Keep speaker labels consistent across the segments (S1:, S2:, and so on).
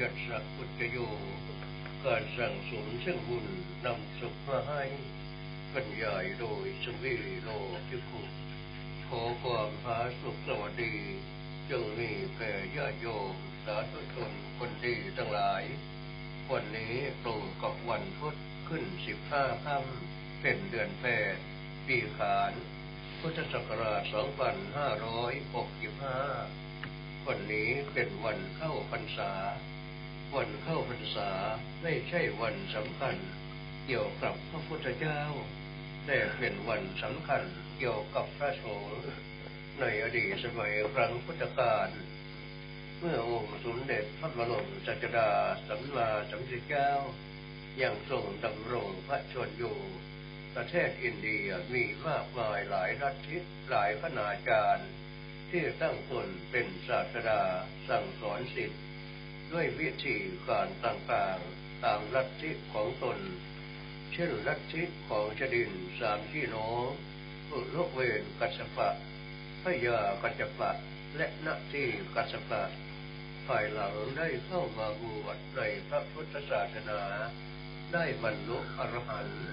S1: ยัดสักพุทธโย การสั่งสมเช่งบุญนำสุขมาให้บรรยายโดยสมิโลพิคุขอความพาสุขสวัสดี จงมีแก่ญาติโยมสาธุชนคนดีทั้งหลาย วันนี้ตรงกับวันพุธขึ้นสิบห้าค่ำเป็นเดือนแปดปีขาน พุทธศักราช 2565 วันนี้เป็นวันเข้าพรรษา วันเข้าพรรษาไม่ใช่วันสำคัญ เกี่ยวกับพระพุทธเจ้า แต่เป็นวันสำคัญเกี่ยวกับพระสงฆ์ในอดีตสมัยครั้งพุทธกาลเมื่อองค์สมเด็จพระบรมศาสดาสัมมาสัมพุทธเจ้ายังทรงดำรงพระชนอยู่ ประเทศอินเดียมีมากมายหลายรัฐทิศหลายคณาจารย์ ที่ตั้งตนเป็นศาสดาสั่งสอนสิทธิ์ ด้วยวิธีการต่างๆ ตามลัทธิของตน เช่นลัทธิของชดินสามพี่น้องอุลกเวนกัสปะพยากัจปะและนาทีกัสปะภายหลังได้เข้ามาบวชในพระพุทธศาสนา ได้บรรลุอรหันต์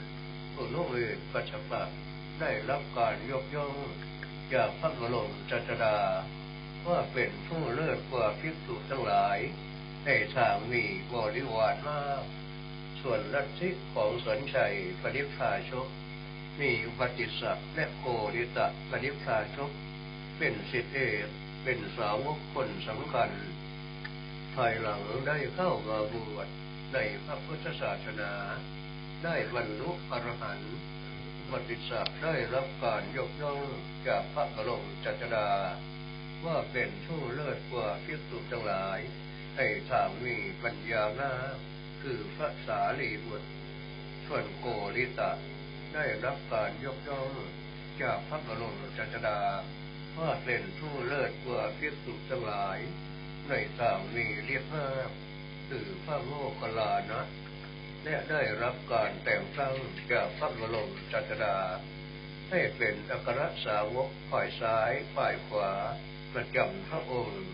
S1: อุลกเวนกัสปะได้รับการยกย่องจากพระบรมจัตดาว่าเป็นผู้เลิศกว่าภิกษุทั้งหลาย ในทางมีบริวารมากส่วนลัทธิของสนชัยปริพาชก มีอุปติสักและโคริตะปริพาชก เป็นสิทธิเอกเป็นสาวกคนสำคัญ ภายหลังได้เข้ามาบวชในพระพุทธศาสนา ได้บรรลุอรหันต์อุปติสักได้รับการยกย่องจากพระบรมจัตดาว่าเป็นผู้เลิศกว่าภิกษุทั้งหลาย ให้ทางมีปัญญาหน้า คือพระสารีบุตร ส่วนโกริตะ ได้รับการยกย่องจากพระบรมจัตดาว่าเป็นผู้เลิศกว่าภิกษุทั้งหลาย ในทางมีเรียกห้าคือพระโมคคัลลานะและได้รับการแต่งตั้งจากพระบรมจัตดา ให้เป็นอัครสาวกฝ่ายซ้ายฝ่ายขวา ประจำพระองค์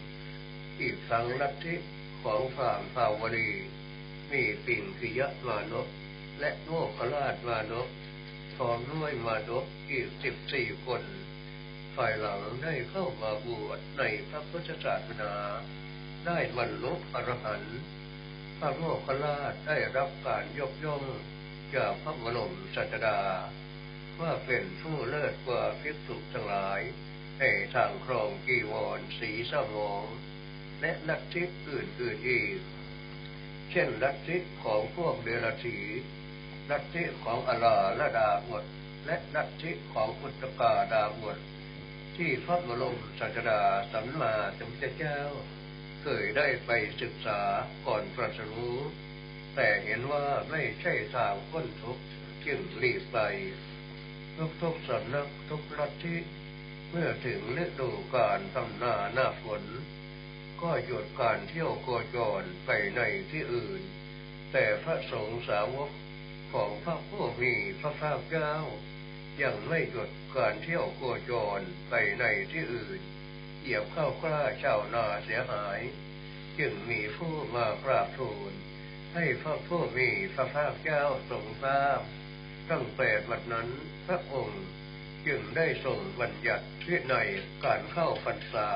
S1: อีกครั้งลัทธิ ของพรามภาวรี มีปิ่งกิยะมานพและโมคคราชมานพพร้อมด้วยมานพอีกสิบสี่คน ฝ่ายหลังได้เข้ามาบวชในพระพุทธศาสนา ได้บรรลุอรหันต์พระโมคคัลลาชได้รับการยกย่องจากพระบรมศาสดา ว่าเป็นผู้เลิศกว่าภิกษุทั้งหลายให้ทางครองกีวรสีสมอง และลัทธิอื่นๆอีก เช่นลัทธิของพวกเดรัจฉีลัทธิของอลาละดาบทและลัทธิของพุทธกาดาบทที่พระบรมศาสดาสัมมาสัมพุทธเจ้า เคยได้ไปศึกษาก่อนตรัสรู้แต่เห็นว่าไม่ใช่ทางพ้นทุกข์จึงหลีกไปทุกๆสำนักทุกลัทธิเมื่อถึงฤดูการทำนาหน้าฝน ก็หยุดการเที่ยวโกจรไปในที่อื่น แต่พระสงฆ์สาวกของพระผู้มีพระภาคเจ้า ยังไม่หยุดการเที่ยวโกจรไปในที่อื่น เหยียบเข้ากล้าชาวนาเสียหาย จึงมีผู้มากราบทูล ให้พระผู้มีพระภาคเจ้าทรงทราบ ตั้งแต่วันนั้นพระองค์จึงได้ทรงบัญญัติวินัยการเข้าพรรษา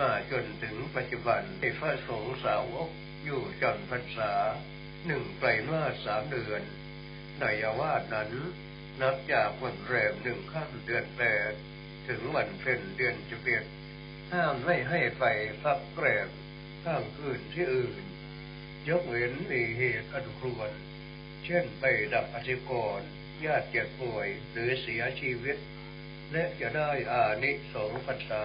S1: มาจนถึงปัจจุบันที่พระสงฆ์สาวกอยู่จนพรรษาหนึ่งไตรมาสสามเดือนในอาวาสนั้น นับจากวันแรมหนึ่งข้ามเดือนแปดถึงวันเพ็ญเดือนจะเปียห้ามไม่ให้ไปพักแรมข้างคืนที่อื่น ยกเว้นมีเหตุอันควร เช่นไปดับอธิกรณ์ญาติเจ็บป่วยหรือเสียชีวิต และจะได้อานิสงส์พรรษา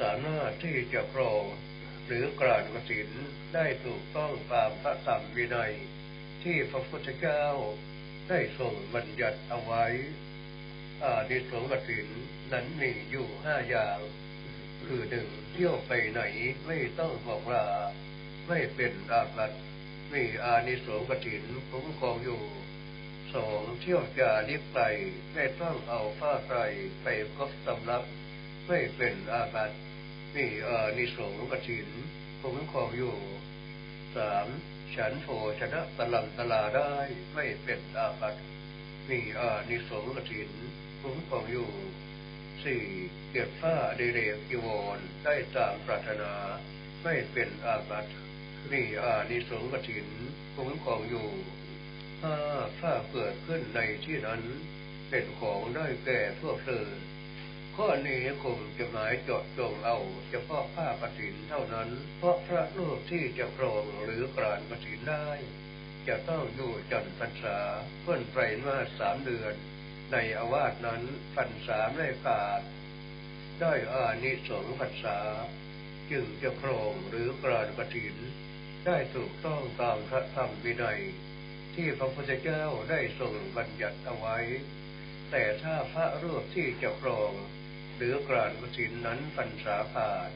S1: สามารถที่จะครองหรือกรานกสินได้ถูกต้องตามพระธรรมวินัย ที่พระพุทธเจ้าได้ทรงบัญญัติเอาไว้ อานิสงส์กสินนั้นมีอยู่ห้าอย่าง คือหนึ่งเที่ยวไปไหนไม่ต้องบอกลาไม่เป็นอาบัติมีอานิสงส์กสินคุ้มครองอยู่สองเที่ยวจาริกไปไม่ต้องเอาผ้าไตรไปคบสำรับ ไม่เป็นอาบัติมีอานิสงส์กถินคุ้มครองอยู่สามฉันโภชนะตลังตลาได้ไม่เป็นอาบัติมีอานิสงส์กถินคุ้มครองอยู่สี่เก็บผ้าเดเรกกิวรได้ตามปรารถนาไม่เป็นอาบัติมีอานิสงส์กถินคุ้มครองอยู่ห้าผ้าเกิดขึ้นในที่นั้นเป็นของได้แก่พวกเธอ ข้อนี้คงจะหมายจดจงเอาเฉพาะผ้ากฐินเท่านั้น เพราะพระรูปที่จะครองหรือกรานกฐินได้ จะต้องอยู่จันพรรษาเพื่อนไตรมาสามเดือน ในอาวาสนั้นพรรษาไม่ขาดได้อานิสงส์พรรษา จึงจะครองหรือกรานกฐิน ได้ถูกต้องตามพระธรรมวินัย ที่พระพุทธเจ้าได้ทรงบัญญัติเอาไว้ แต่ถ้าพระรูปที่จะครอง หรือกรานกสินนั้นพรรษาขาด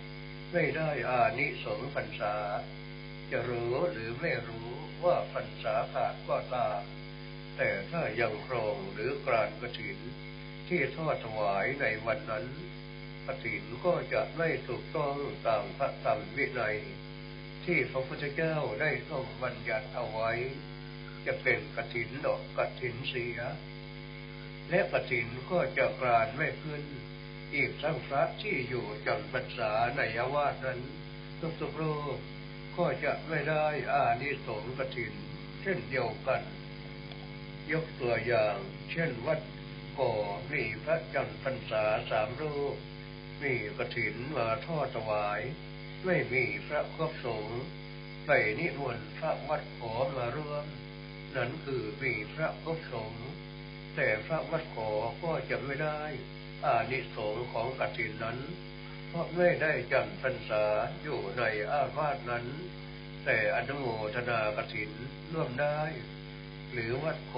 S1: ไม่ได้อานิสงส์พรรษา จะรู้หรือไม่รู้ว่าพรรษาขาดก็ตามแต่ถ้ายังครองหรือกรานกสินที่ทอดถวายในวันนั้นกสินก็จะไม่ถูกต้องตามพระธรรมวินัย ที่พระพุทธเจ้าได้ทรงบัญญัติเอาไว้ จะเป็นกถินดอกกถินเสีย และกถินก็จะกรานไม่ขึ้น อีกทั้งพระที่อยู่จำพรรษาในอาวาสนั้นทุกๆรูปก็จะไม่ได้อานิสงส์กถิน เช่นเดียวกัน ยกตัวอย่าง เช่นวัดก่อมีพระจำพรรษาสามรูป มีกถินมาทอดถวาย ไม่มีพระครบสงฆ์ไปนิมนต์พระวัดขอมาร่วมนั้นคือมีพระครบสงฆ์แต่พระวัดขอก็จะไม่ได้ อานิสงส์ของกฐินนั้น เพราะไม่ได้จำพรรษาอยู่ในอาวาสนั้น แต่อนุโมทนากฐินร่วมได้ หรือวัดโข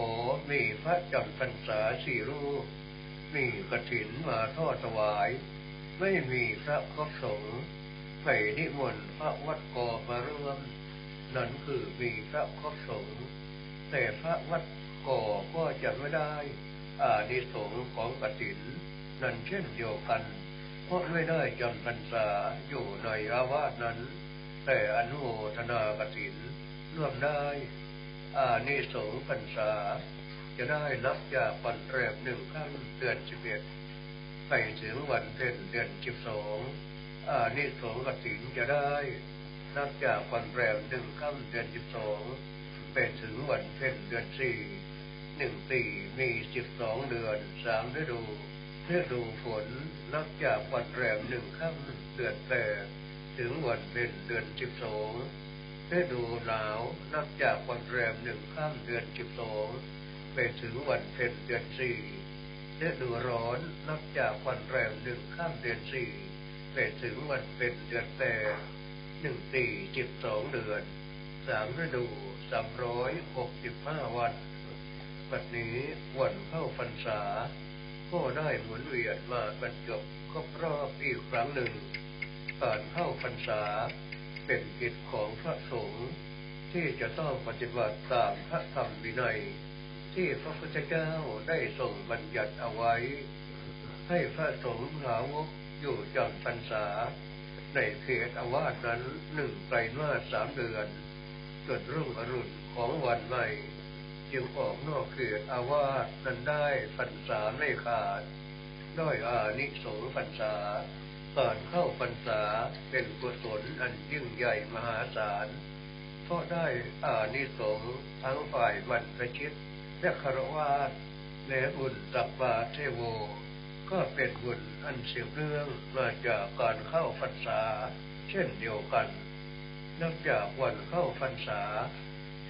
S1: มีพระจำพรรษาสี่รูป มีกฐินมาทอดถวาย ไม่มีพระครบสงฆ์ไปนิมนต์พระวัดโกมาร่วม นั้นคือมีพระครบสงฆ์แต่พระวัดโกก็จะไม่ได้อานิสงส์ของกฐิน นั้นเช่นเดียวกัน เพราะไม่ได้จำพรรษาอยู่ในอาวาสนั้น แต่อนุโมทนากถินร่วมได้อานิสงส์พรรษา จะได้นับจากวันแรกหนึ่งขั้นเดือนสิบเอ็ดไปถึงวันเพ็ญเดือนสิบสองอานิสงส์กถินจะได้นับจากวันแรมหนึ่งค่ำเดือนสิบสองไปถึงวันเพ็ญเดือนสี่หนึ่งปีมีสิบสองเดือนสามฤดู ฤดูฝนนับจากวันแรมหนึ่งค่ำเดือนแปดถึงวันเป็นเดือนสิบสองฤดูหนาวนับจากวันแรมหนึ่งค่ำเดือนสิบสองไปถึงวันเพ็ญเดือนสี่ฤดูร้อนนับจากวันแรมหนึ่งค่ำเดือนสี่ไปถึงวันเป็นเดือนแปดหนึ่งปีสิบสองเดือนสามฤดูสามร้อยหกสิบห้าวันปัจนี้วันเข้าพรรษา ก็ได้หมุนเวียนมาบรรจบครบรอบอีกครั้งหนึ่ง การเข้าพรรษาเป็นกิจของพระสงฆ์ที่จะต้องปฏิบัติตามพระธรรมวินัย ที่พระพุทธเจ้าได้ทรงบัญญัติเอาไว้ ให้พระสงฆ์หาวกอยู่จำพรรษา ในเขตอาวาสนั้นหนึ่งไตรมาสสามเดือนจนรุ่งอรุณของวันใหม่ จึงออกนอกเขตอาวาสนั้นได้พรรษาไม่ขาด ด้อยอานิสงส์พรรษาก่อนเข้าพรรษาเป็นกุศลอันยิ่งใหญ่มหาศาลเพราะได้อานิสงส์ทั้งฝ่ายบรรพชิตและคารวะและบุญตับบาเทโว ก็เป็นบุญอันเสียเรื่องมาจากการเข้าพรรษา เช่นเดียวกันนับจากวันเข้าพรรษา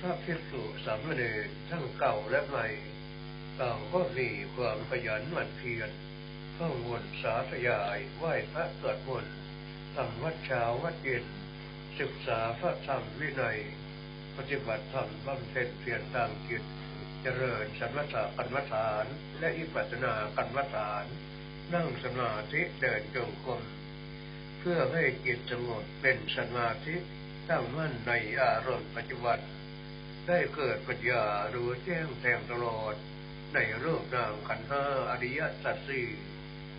S1: พระภิกษุสามเณรทั้งเก่าและใหม่ต่างก็มีความขยันหมั่นเพียรเข้าวนสาธยายไหว้พระสวดมนต์ทำวัดเช้าวัดเย็น ศึกษาพระธรรมวินัย ปฏิบัติธรรมบำเพ็ญเพียรตามจิตเจริญสมถะกันมฐาน และอิปัสนากันมฐาน นั่งสมาธิเดินจงกรมเพื่อให้จิตสงบเป็นสมาธิตั้งมั่นในอารมณ์ปัจจุบัน ได้เกิดปัญญารู้แจ้งแทงตลอด ในเรูปนามขันธ์ห้าอริยสัจสี่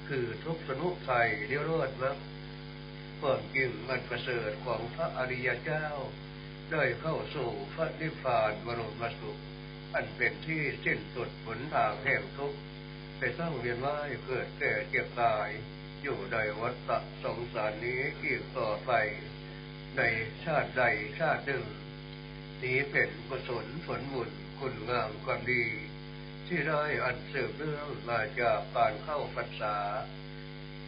S1: คือทุกสนุทัยนิโรธมรรคความจริงมันประเสริฐของพระอริยเจ้า ได้เข้าสู่พระนิพพานบรมสุข อันเป็นที่สิ้นสุดผลทางแห่งทุกข์ไปต้องเวียนว่ายเกิดแก่เจ็บตาย อยู่ในวัฏสงสารนี้อีกต่อไป ในชาติใดชาติหนึ่ง นี้เป็นกุศลผลบุญคุณงามความดี ที่ได้อันสืบเนื่องมาจากการเข้าพรรษา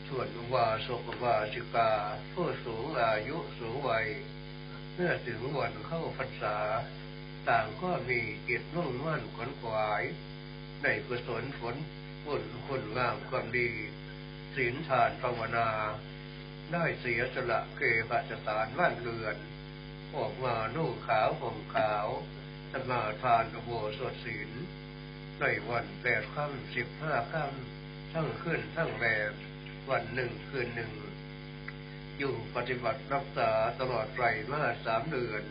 S1: ส่วนวาสกวาสิกา ผู้สูงอายุสูงวัยเมื่อถึงวันเข้าพรรษา ต่างก็มีจิตมุ่งมั่นขวนขวาย ในกุศลผลบุญคุณงามความดีศีลทานภาวนา ได้เสียสละเกปัจสารบ้านเรือน ออกมานุ่งขาวห่มขาวสมาทานอุโบสถศีลในวันแปดค่ำสิบห้าค่ำทั้งขึ้นทั้งแรมวันหนึ่งคืนหนึ่ง อยู่ปฏิบัติรักษาตลอดไตรมาสสามเดือน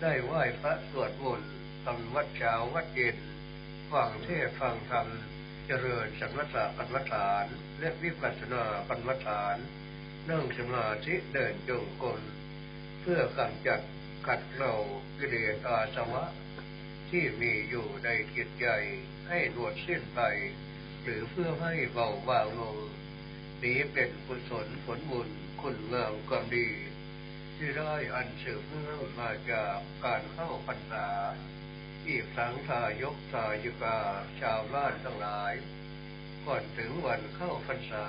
S1: ได้ไหว้พระสวดมนต์ทำวัดเช้าวัดเย็นฟังเทศฟังธรรมเจริญสัมมาสกรรมฐาน และวิปัสสนากรรมฐาน นั่งสมาธิเดินจงกรม เพื่อกำจัดขัดเกลากิเลสอาสวะ ที่มีอยู่ในจิตใจให้หนวดสิ้นไป หรือเพื่อให้เบาบางลงนี้เป็นกุศลผลบุญคุณงามความดี ที่ได้อันสืบเนื่องมาจากการเข้าพรรษาอีกทั้งทายกทายิกาชาวบ้านทั้งหลาย ก่อนถึงวันเข้าพรรษา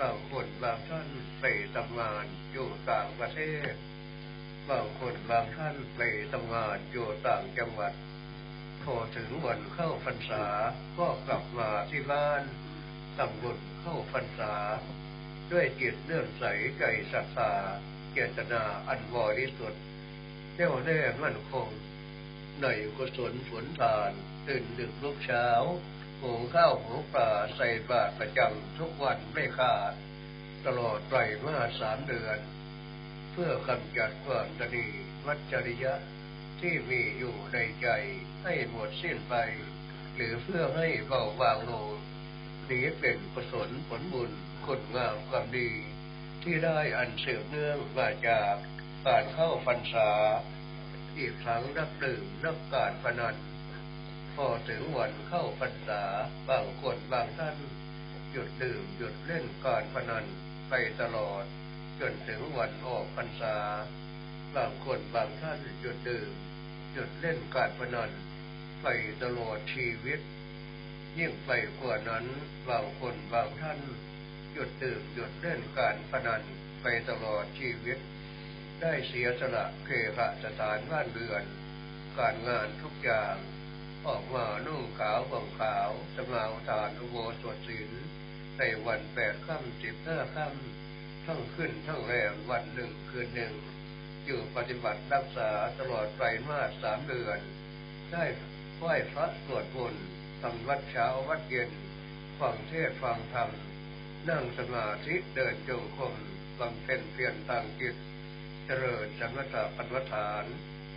S1: บางคนบางท่านไปทำงานอยู่ต่างประเทศ บางคนบางท่านไปทำงานอยู่ต่างจังหวัด พอถึงวันเข้าพรรษาก็กลับมาที่บ้านทำบุญเข้าพรรษา ด้วยจิตเลื่อมใสใจศรัทธาเจตนาอันบริสุทธิ์แน่วแน่มั่นคงในกุศลฝนทานตื่นดึกลุกเช้า หุงข้าวหุงปลาใส่บาตรประจำทุกวันไม่ขาด ตลอดไตรมาสสามเดือน เพื่อกำจัดความตนีวัจริยะที่มีอยู่ในใจให้หมดสิ้นไป หรือเพื่อให้เบาบางลงนี้เป็นกุศลผลบุญคุณงามความดี ที่ได้อันเสืบเนื่องมาจากการเข้าพรรษา อีกครั้งนักดื่มนักการพนัน พอถึงวันเข้าพรรษาบางคนบางท่าน หยุดดื่มหยุดเล่นการพนันไปตลอด จนถึงวันออกพรรษา บางคนบางท่านหยุดดื่มหยุดเล่นการพนันไปตลอดชีวิต ยิ่งไปกว่านั้นบางคนบางท่านหยุดดื่มหยุดเล่นการพนันไปตลอดชีวิต ได้เสียสละเคหสถานบ้านเรือน การงานทุกอย่าง ออกมานุ่งขาวห่มขาวสมาทานอุโบสถศีลในวันแปดค่ำสิบห้าค่ำทั้งขึ้นทั้งแรมวันหนึ่งคืนหนึ่งอยู่ปฏิบัติรักษาตลอดไตรมาสสามเดือน ได้ไหว้พระสวดมนต์ทำวัดเช้าวัดเย็น ฟังเทศฟังธรรม นั่งสมาธิเดินจงกรมบำเพ็ญเพียรทางจิต เจริญสัมมตาปัญวฐาน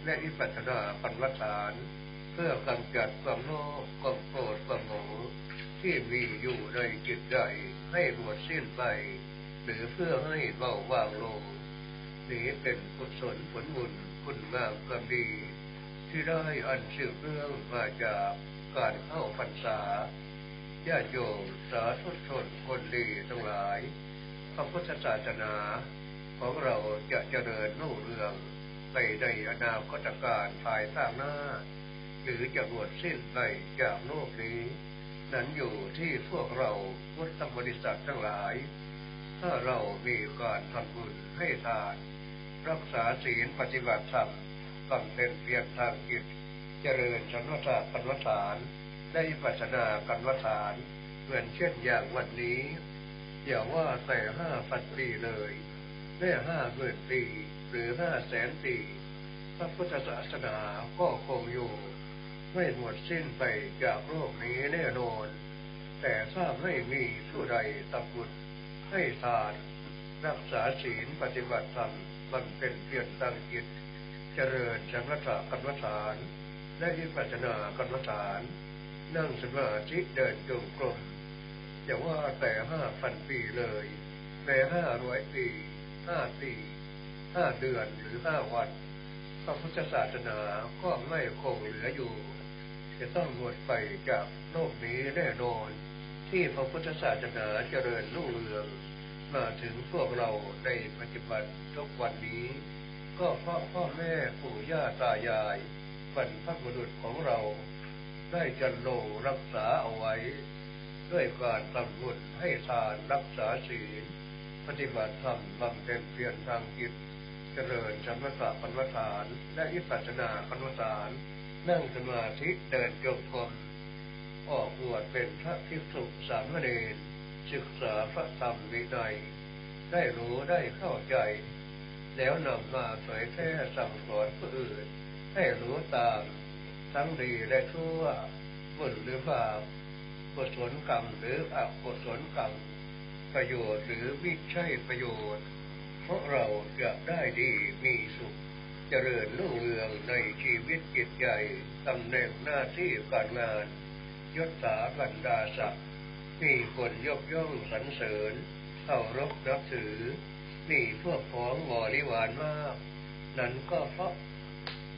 S1: และอิปัสนาปัญวฐาน เพื่อกำจัดความโลภความโกรธความโมโหที่มีอยู่ในจิตใจให้หมดสิ้นไป หรือเพื่อให้เบาบางลง นี้เป็นกุศลผลบุญคุณงามความดี ที่ได้อันสืบเรื่องมาจากการเข้าพรรษาญาติโยมสาธุชนคนดีทั้งหลายพระพุทธศาสนาของเราจะเจริญรุ่งเรืองไปในอนาคตการภายข้างหน้า หรือจะหมดสิ้นไปจากโลกนี้ นั้นอยู่ที่พวกเราพุทธบริษัททั้งหลาย ถ้าเรามีการทำบุญให้ทาน รักษาศีลปฏิบัติธรรมบำเพ็ญเพียรทางจิต เจริญสันวตาปัญวฐาน ได้ปัจนากันวฐาน เหมือนเช่นอย่างวันนี้อย่าว่าแต่ห้าพันปีเลยแค่ห้าหมื่นปีหรือห้าแสนปีพระพุทธศาสนาก็คงอยู่ ไม่หมดสิ้นไปจากโลกนี้แน่นอน แต่ถ้าไม่มีผู้ใดตบุญให้ทานรักษาศีลปฏิบัติธรรมมันเป็นเพียรตั้งจิต เจริญสังฆะกรรมฐาน และอิปัจนากรรมฐาน นั่งสมาธิเดินจงกรมอย่าว่าแต่ห้าพันปีเลยแม้ห้าร้อยปีห้าปีห้าเดือนหรือห้าวันพระพุทธศาสนาก็ไม่คงเหลืออยู่ จะต้องหมดไปจากโลกนี้แน่นอน ที่พระพุทธศาสนาเจริญรุ่งเรืองมาถึงพวกเราในปัจจุบันทุกวันนี้ ก็เพราะพ่อแม่ปู่ย่าตายายบรรพบุรุษของเรา ได้จันโลรักษาเอาไว้ ด้วยการทำบุญให้ทานรักษาศีลปฏิบัติธรรมบำเพ็ญเพียรทางจิต เจริญชันวสาปัญวฐานและอิปัสนาปัญวฐาน นั่งสมาธิเดินจงกรมออกบวชเป็นพระภิกษุสามเณรศึกษาพระธรรมวินัย ได้รู้ได้เข้าใจ แล้วนำมาเผยแพร่สั่งสอนผู้อื่น ให้รู้ตามทั้งดีและชั่วบุญหรือบาปกุศลกรรมหรืออกุศลกรรม ประโยชน์หรือไม่ใช่ประโยชน์ เพราะเราจะได้ดีมีสุข เจริญรุ่งเรืองในชีวิตจิตใจตำแหน่งหน้าที่การงาน ยศถาบรรดาศักดิ์มีคนยกย่องสรรเสริญเคารพนับถือ มีพวกพ้องบริวารมาก นั้นก็เพราะ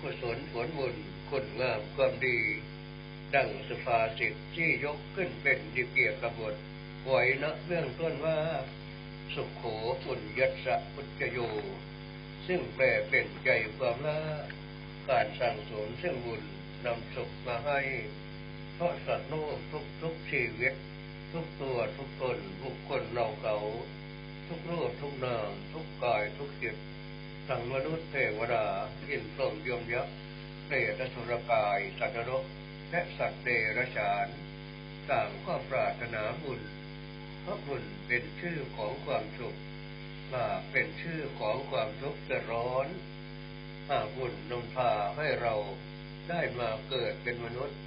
S1: กุศลผลบุญคุณงามความดี ดังสุภาษิตที่ยกขึ้นเป็นดิเกียกบฏไว้ณเบื้องต้นว่า สุขโขปุญยัสสะพุทธโย ซึ่งแปลเป็นใจความละการสั่งสมซึ่งบุญนำสุขมาให้ เพราะสัตว์โลกทุกทุกชีวิต ทุกตัวทุกตนทุกคนเราเขาทุกรูปทุกนามทุกกายทุกจิตทั้งมนุษย์เทวดาอินทร์ยมยักษ์เปรตสุรกายสัตว์นรกและสัตว์เดรัจฉานต่างก็ปรารถนาบุญเพราะบุญเป็นชื่อของความสุข บาปเป็นชื่อของความทุกข์ร้อนหากบุญนำพาให้เราได้มาเกิดเป็นมนุษย์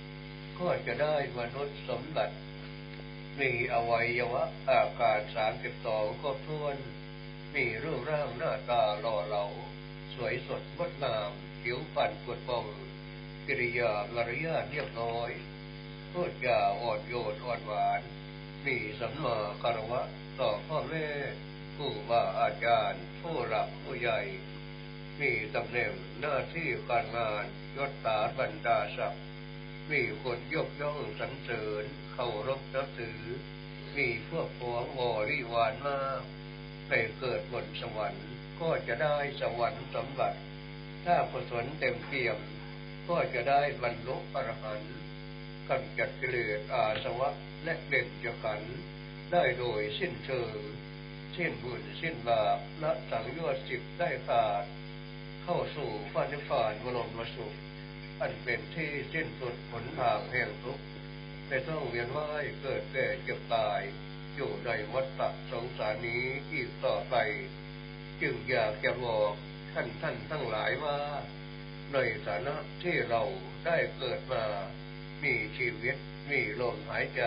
S1: ก็จะได้มนุษย์สมบัติ มีอวัยวะอาการสามสิบสองก็ท้วน มีรูปร่างหน้าตาหล่อเหลาสวยสดงดงามผิวพรรณปวดปองกิริยามารยาทเรียบร้อยพูดจาอ่อนโยนอ่อนหวาน มีสัมมาคารวะต่อพ่อแม่ ผู้ว่าอาจารย์ ผู้หลักผู้ใหญ่ มีตำแหน่งหน้าที่การงานยศถาบรรดาศักดิ์มีคนยกย่องสรรเสริญเคารพนับถือ มีพวกพ้องบริวารมากไปเกิดบนสวรรค์ก็จะได้สวรรค์สมบัติ ถ้ากุศลเต็มเปี่ยม ก็จะได้บรรลุอรหันต์กำจัดกิเลสอาสวะและเบ่งจะขันได้โดยสิ้นเชิง สิ้นบุญสิ้นบาปละสังโยชน์สิบได้ขาด เข้าสู่ฟันิพานบรมสุข อันเป็นที่สิ้นสุดผลทางแห่งทุกข์ไม่ต้องเวียนว่ายเกิดแก่เจ็บตาย อยู่ในวัฏฏะสงสารนี้อีกต่อไป จึงอยากจะบอกท่านท่านทั้งหลายว่า ในฐานะที่เราได้เกิดมา มีชีวิตมีลมหายใจ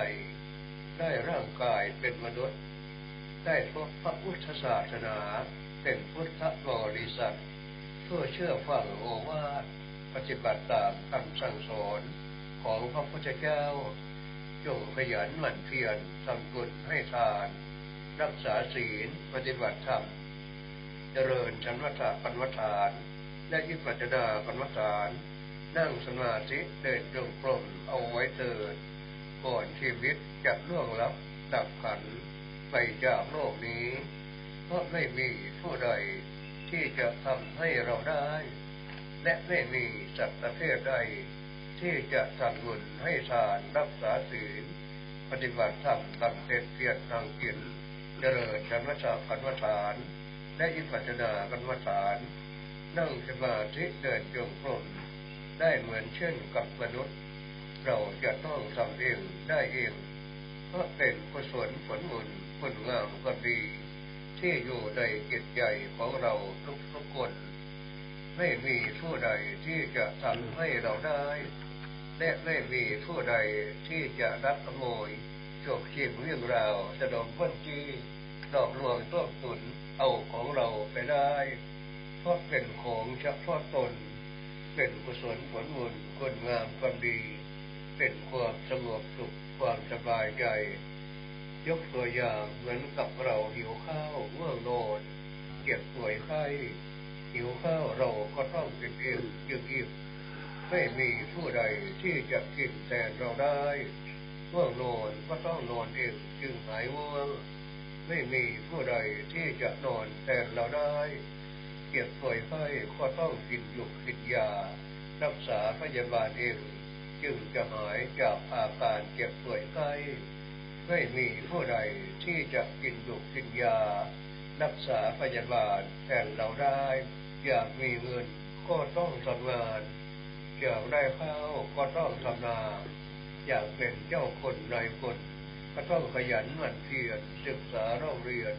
S1: ได้ร่างกายเป็นมนุษย์ ได้พบพระพุทธศาสนาเป็นพุทธบริษัทเพื่อเชื่อฟังโอวาทปฏิบัติตามคำสั่งสอนของพระพุทธเจ้า จงขยันหมั่นเพียรทำบุญให้ทาน รักษาศีลปฏิบัติธรรม เจริญชันวัฏปัญวฐาน และยิปัจนาปัญวฐาน นั่งสมาธิเดินจงกรมเอาไว้เถิดก่อนชีวิตจะล่วงลับดับขัน ไปจากโลกนี้ เพราะไม่มีผู้ใดที่จะทำให้เราได้ และไม่มีสัตว์ประเภทใดที่จะทำบุญให้ทานรักษาศีลปฏิบัติธรรมบำเพ็ญเพียรทางกินเจริญชันวชาติพันวฐานและอิปัจนาพันวฐานนั่งสมาธิเดินจงกรมได้เหมือนเช่นกับมนุษย์ เราจะต้องทำเองได้เองเพราะเป็นกุศลผลบุญ ผลงามก็ดี ที่อยู่ในจิตใจของเราทุกทุกคน ไม่มีผู้ใดที่จะทำให้เราได้ และไม่มีผู้ใดที่จะรักขโมยโฉกชิงเรื่องราวสะดมพ้นจี้หลอกลวงต้มตุนเอาของเราไปได้เพราะเป็นของเฉพาะตน เป็นกุศลผลบุญคนงามความดี เป็นความสงบสุขความสบายใจ ยกตัวอย่างเหมือนกับเราหิวข้าวเมื่อโนดเก็บป่วยไข้หิวข้าวเราก็ต้องกินเองจึงอิ่มไม่มีผู้ใดที่จะกินแทนเราได้ง่วงนอนก็ต้องนอนเองจึงหายง่วงไม่มีผู้ใดที่จะนอนแทนเราได้เก็บป่วยไข้ก็ต้องกินยุกกินยา รักษาพยาบาลเอง จึงจะหายจากอาการเจ็บป่วยไข้ ไม่มีผู้ใดที่จะกินยุกกินยา รักษาพยาบาลแทนเราได้ อยากมีเงินก็ต้องทำงานอยากได้ข้าวก็ต้องทำนาอยากเป็นเจ้าคนนายคนก็ต้องขยันหมั่นเพียรศึกษาเล่าเรียน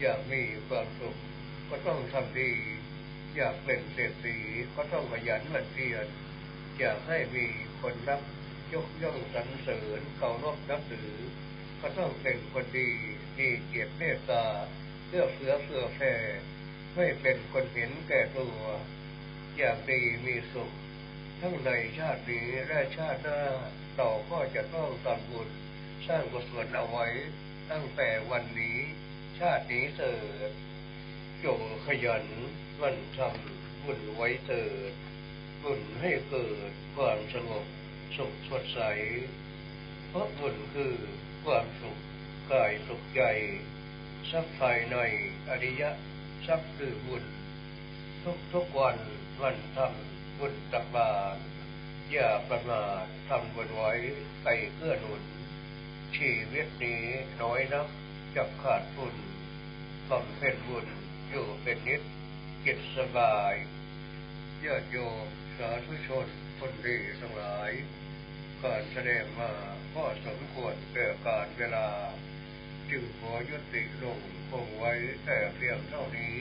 S1: อยากมีความสุขก็ต้องทำดีอยากเป็นเศรษฐีก็ต้องขยันหมั่นเพียรอยากให้มีคนรักยกย่องสรรเสริญเคารพนับถือ ก็ต้องเป็นคนดีมีเกียรติเมตตาเพื่อเฟือเฟือแผ่ไม่เป็นคนเห็นแก่ตัวอยากดีมีสุข ทั้งในชาตินี้และชาติหน้าเราก็จะต้องทำบุญสร้างกุศลเอาไว้ ตั้งแต่วันนี้ ชาตินี้เถิดจงขยันมันทำบุญไว้เถิดบุญให้เกิดความสงบสุขสดใสเพราะบุญคือ ความสุขกายสุขใจทรัพย์ภายในอริยะทรัพย์คือบุญทุกทุกวันวันทำบุญตักบาตรอย่าประมาททำบุญไว้ไปเพื่อหนุน ชีวิตนี้น้อยนักจะขาดทุนบำเพ็ญบุญอยู่เป็นนิดจิตสบายญาติโยมสาธุชนคนดีทั้งหลาย การแสดงมาก็สมควรแก่การเวลา จึงขอยุติลงคงไว้แต่เพียงเท่านี้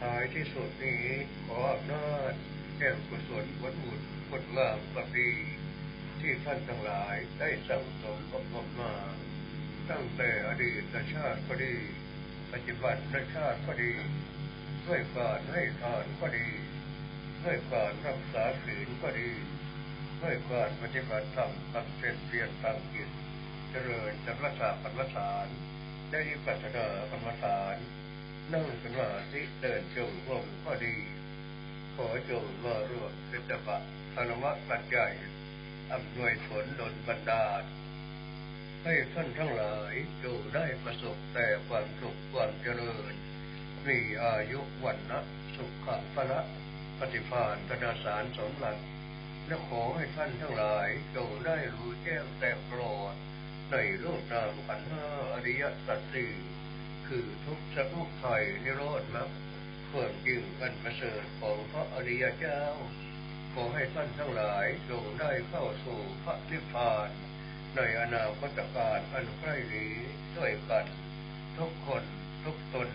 S1: ท้ายที่สุดนี้ขออำนาจแห่งกุศลผลบุผลงามความดีที่ท่านทั้งหลายได้สั่งสมอบรมมา ตั้งแต่อดีตชาติก็ดี ปัจจุบันชาติก็ดี ด้วยการให้ทานก็ดี ด้วยการรักษาศีลก็ดี ด้วยการปฏิบัติธรรมบำเพ็ญเพียรตั้งจิตเจริญจักรสากรรมฐาน ได้ปัจจนากรรมฐาน นั่งสมาธิเดินจงกรมก็ดี ขอจงมารวมเป็นจักรธนวะปัจจัยอำนวยผลดลบันดาลให้ท่านทั้งหลายจงได้ประสบแต่ความสุขความเจริญ มีอายุวันนะสุขขังพละปฏิภาณธนาสารสมหลัก และขอให้ท่านทั้งหลายจงได้รู้แจ้งแต่โปรดในโลกนามขันธ์ห้าอริยสัจสี่คือทุกข์สมุทัยนิโรธมรรคความจริงอันประเสริฐของพระอริยเจ้า ขอให้ท่านทั้งหลายจงได้เข้าสู่พระนิพพานในอนาคตการอันใกล้นี้ด้วยกัน ทุกคนทุกตน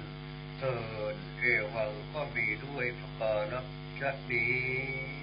S1: เถิดเอวังก็มีด้วยประการชนี้